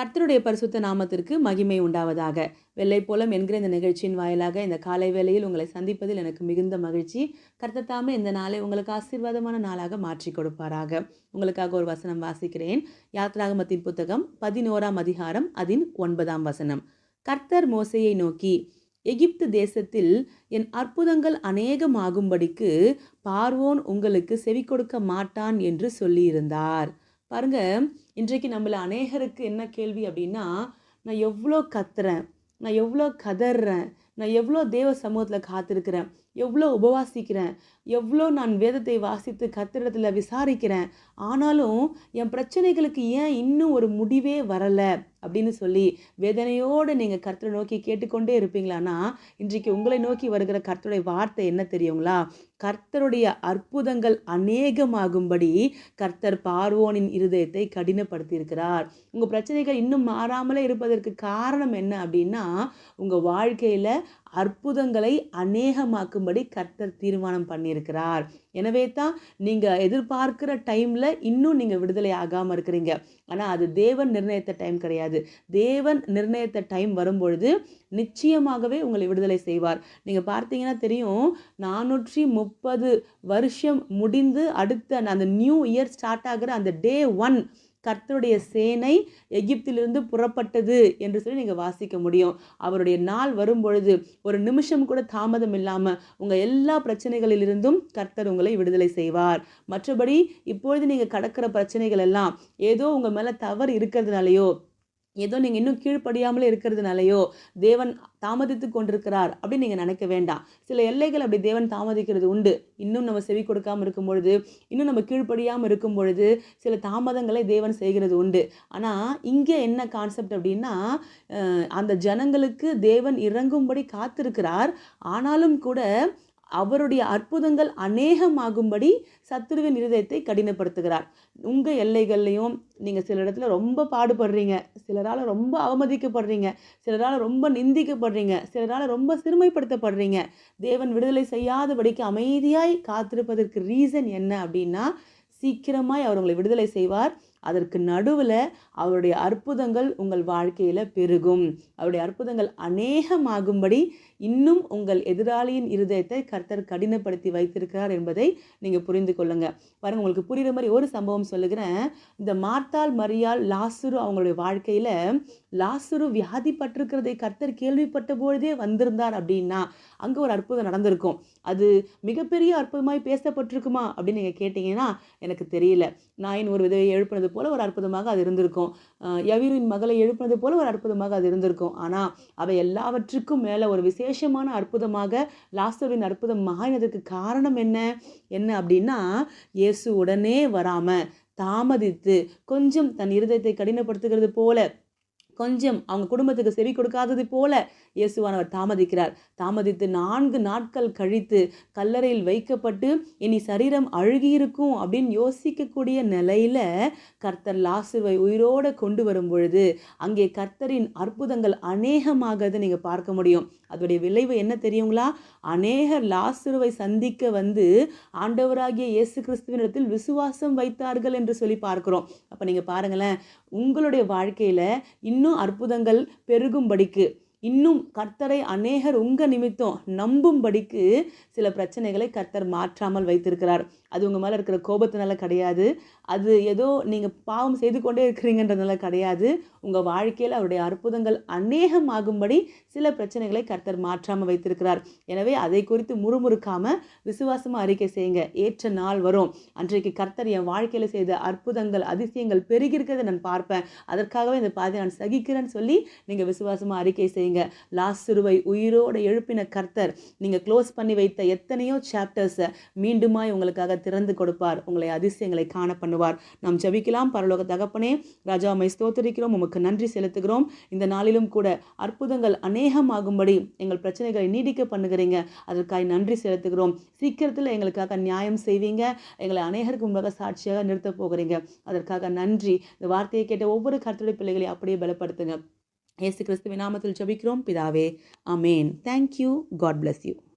கர்த்தருடைய பரிசுத்த நாமத்திற்கு மகிமை உண்டாவதாக. வெள்ளை போலம் என்கிற இந்த நிகழ்ச்சியின் வாயிலாக இந்த காலை வேளையில் உங்களை சந்திப்பதில் எனக்கு மிகுந்த மகிழ்ச்சி. கர்த்தத்தாமே இந்த நாளை உங்களுக்கு ஆசீர்வாதமான நாளாக மாற்றி கொடுப்பாராக. உங்களுக்காக ஒரு வசனம் வாசிக்கிறேன். யாத்ராகமத்தின் புத்தகம் பதினோராம் அதிகாரம் அதின் ஒன்பதாம் வசனம். கர்த்தர் மோசையை நோக்கி எகிப்து தேசத்தில் என் அற்புதங்கள் அநேகமாகும்படிக்கு பார்வோன் உங்களுக்கு செவி கொடுக்க மாட்டான் என்று சொல்லியிருந்தார். பாருங்க இன்றைக்கு நம்மள அநேகருக்கு என்ன கேள்வி அப்படின்னா நான் எவ்வளோ கத்துறேன்? நான் எவ்வளோ கதறேன் நான் எவ்வளோ தேவ சமூகத்தில் காத்திருக்கிறேன்? எவ்வளோ உபவாசிக்கிறேன்? எவ்வளோ நான் வேதத்தை வாசித்து கத்திரத்தில் விசாரிக்கிறேன்? ஆனாலும் என் பிரச்சனைகளுக்கு ஏன் இன்னும் ஒரு முடிவே வரலை? அப்படின்னு சொல்லி வேதனையோடு நீங்கள் கர்த்தரை நோக்கி கேட்டுக்கொண்டே இருப்பீங்களான்னா இன்றைக்கு உங்களை நோக்கி வருகிற கர்த்தருடைய வார்த்தை என்ன தெரியுங்களா? கர்த்தருடைய அற்புதங்கள் அநேகமாகும்படி கர்த்தர் பார்வோனின் இருதயத்தை கடினப்படுத்தியிருக்கிறார். உங்கள் பிரச்சனைகள் இன்னும் மாறாமலே இருப்பதற்கு காரணம் என்ன அப்படின்னா உங்கள் வாழ்க்கையில் அற்புதங்களை அநேகமாக்கும்படி கர்த்தர் தீர்மானம் பண்ணியிருக்கிறார். எனவே தான் நீங்கள் எதிர்பார்க்கிற டைமில் இன்னும் நீங்கள் விடுதலை ஆகாமல் இருக்கிறீங்க. ஆனால் அது தேவன் நிர்ணயித்த டைம் கிடையாது. தேவன் நிர்ணயித்த டைம் வரும்பொழுது நிச்சயமாகவே உங்களை விடுதலை செய்வார். நீங்கள் பார்த்தீங்கன்னா தெரியும் நானூற்றி முப்பது வருஷம் முடிந்து அடுத்த அந்த நியூ இயர் ஸ்டார்ட் ஆகிற அந்த டே ஒன் கர்த்தருடைய சேனை எகிப்திலிருந்து புறப்பட்டது என்று சொல்லி நீங்கள் வாசிக்க முடியும். அவருடைய நாள் வரும்பொழுது ஒரு நிமிஷம் கூட தாமதம் இல்லாமல் உங்கள் எல்லா பிரச்சனைகளிலிருந்தும் கர்த்தர் உங்களை விடுதலை செய்வார். மற்றபடி இப்பொழுது நீங்கள் கடக்கிற பிரச்சனைகள் எல்லாம் ஏதோ உங்கள் மேலே தவறு இருக்கிறதுனாலையோ ஏதோ நீங்கள் இன்னும் கீழ்ப்படியாமலே இருக்கிறதுனாலையோ தேவன் தாமதித்து கொண்டிருக்கிறார் அப்படின்னு நீங்கள் நினைக்க வேண்டாம். சில எல்லைகள் அப்படி தேவன் தாமதிக்கிறது உண்டு. இன்னும் நம்ம செவி கொடுக்காமல் இருக்கும் பொழுது இன்னும் நம்ம கீழ்ப்படியாமல் இருக்கும் பொழுது சில தாமதங்களை தேவன் செய்கிறது உண்டு. ஆனால் இங்கே என்ன கான்செப்ட் அப்படின்னா அந்த ஜனங்களுக்கு தேவன் இறங்கும்படி காத்திருக்கிறார். ஆனாலும் கூட அவருடைய அற்புதங்கள் அநேகமாகும்படி சத்துருவின் இருதயத்தை கடினப்படுத்துகிறார். உங்கள் எல்லைகள்லையும் நீங்கள் சில இடத்துல ரொம்ப பாடுபடுறீங்க சிலரால் ரொம்ப அவமதிக்கப்படுறீங்க சிலரால் ரொம்ப நிந்திக்கப்படுறீங்க சிலரால் ரொம்ப சிறுமைப்படுத்தப்படுறீங்க. தேவன் விடுதலை செய்யாதபடிக்கு அமைதியாய் காத்திருப்பதற்கு ரீசன் என்ன அப்படின்னா சீக்கிரமாய் அவர் உங்களை விடுதலை செய்வார். அதற்கு நடுவில் அவருடைய அற்புதங்கள் உங்கள் வாழ்க்கையில் பெருகும். அவருடைய அற்புதங்கள் அநேகமாகும்படி இன்னும் உங்கள் எதிராளியின் இருதயத்தை கர்த்தர் கடினப்படுத்தி வைத்திருக்கிறார் என்பதை நீங்கள் புரிந்து கொள்ளுங்க. பாருங்கள் உங்களுக்கு புரிகிற மாதிரி ஒரு சம்பவம் சொல்லுகிறேன். இந்த மார்த்தால் மரியால் லாசுரு அவங்களுடைய வாழ்க்கையில் லாசுரு வியாதிப்பட்டிருக்கிறதை கர்த்தர் கேள்விப்பட்ட பொழுதே வந்திருந்தார் அப்படின்னா அங்கே ஒரு அற்புதம் நடந்திருக்கும். அது மிகப்பெரிய அற்புதமாய் பேசப்பட்டிருக்குமா அப்படின்னு நீங்கள் கேட்டிங்கன்னா எனக்கு தெரியல. நாயின் ஒரு விதவை எழுப்பினது போல ஒரு அற்புதமாக அது இருந்திருக்கும். யவிரின் மகளை எழுப்பினது போல ஒரு அற்புதமாக அது இருந்திருக்கும். ஆனால் அவை எல்லாவற்றுக்கும் மேலே ஒரு விசேஷமான அற்புதமாக லாஸ்டரின் அற்புதம் மாறினதுக்கு காரணம் என்ன? என்ன அப்படின்னா இயேசு உடனே வராமல் தாமதித்து கொஞ்சம் தன் இருதயத்தை கடினப்படுத்துகிறது போல கொஞ்சம் அவங்க குடும்பத்துக்கு செவி கொடுக்காதது போல இயேசுவானவர் தாமதிக்கிறார். தாமதித்து நான்கு நாட்கள் கழித்து கல்லறையில் வைக்கப்பட்டு இனி சரீரம் அழுகியிருக்கும் அப்படின்னு யோசிக்கக்கூடிய நிலையில கர்த்தர் லாசுவை உயிரோடு கொண்டு வரும் பொழுது அங்கே கர்த்தரின் அற்புதங்கள் அநேகமாகது நீங்கள் பார்க்க முடியும். அதோடைய விளைவு என்ன தெரியுங்களா? அநேகர் லாசுருவை சந்திக்க வந்து ஆண்டவராகிய இயேசு கிறிஸ்துவனிடத்தில் விசுவாசம் வைத்தார்கள் என்று சொல்லி பார்க்கிறோம். அப்போ நீங்கள் பாருங்களேன் உங்களுடைய வாழ்க்கையில் இன்னும் அற்புதங்கள் பெருகும்படிக்கு. இன்னும் கர்த்தரை அநேகர் உங்க நிமித்தம் நம்பும்படிக்கு சில பிரச்சனைகளை கர்த்தர் மாற்றாமல் வைத்திருக்கிறார். அது உங்கள் மேலே இருக்கிற கோபத்தினால கிடையாது. அது ஏதோ நீங்கள் பாவம் செய்து கொண்டே இருக்கிறீங்கன்றதுனால கிடையாது. உங்கள் வாழ்க்கையில் அவருடைய அற்புதங்கள் அநேகமாகும்படி சில பிரச்சனைகளை கர்த்தர் மாற்றாமல் வைத்திருக்கிறார். எனவே அதை குறித்து முறுமுறுக்காமல் விசுவாசமாக அறிக்கை செய்யுங்க. ஏற்ற நாள் வரும். அன்றைக்கு கர்த்தர் என் வாழ்க்கையில் செய்த அற்புதங்கள் அதிசயங்கள் பெருகிருக்கிறத நான் பார்ப்பேன். அதற்காகவே இந்த பாதை நான் சகிக்கிறேன்னு சொல்லி நீங்கள் விசுவாசமாக அறிக்கை செய்யுங்க. லாசுருவை உயிரோடு எழுப்பின கர்த்தர் நீங்கள் க்ளோஸ் பண்ணி வைத்த எத்தனையோ சாப்டர்ஸை மீண்டுமாய் உங்களுக்காக திறந்து கொடுப்பார். உங்களை அதிசயங்களை காண பண்ணுவார். நாம் ஜபிக்கலாம். பரலோக தகப்பனே ராஜா ஸ்தோத்தரிக்கிறோம். உமக்கு நன்றி செலுத்துகிறோம். இந்த நாளிலும் கூட அற்புதங்கள் அநேகமாகும்படி எங்கள் பிரச்சனைகளை நீடிக்க பண்ணுகிறீங்க. அதற்காக நன்றி செலுத்துகிறோம். சீக்கிரத்தில் எங்களுக்காக நியாயம் செய்வீங்க. எங்களை அநேகருக்கு முன்பாக சாட்சியாக நிறுத்த போகிறீங்க. அதற்காக நன்றி. இந்த வார்த்தையை கேட்ட ஒவ்வொரு கருத்துடைய பிள்ளைகளையும் அப்படியே பலப்படுத்துங்க. இயேசு கிறிஸ்துவின் நாமத்தில் ஜபிக்கிறோம். பிதாவே அமேன் thank you God bless you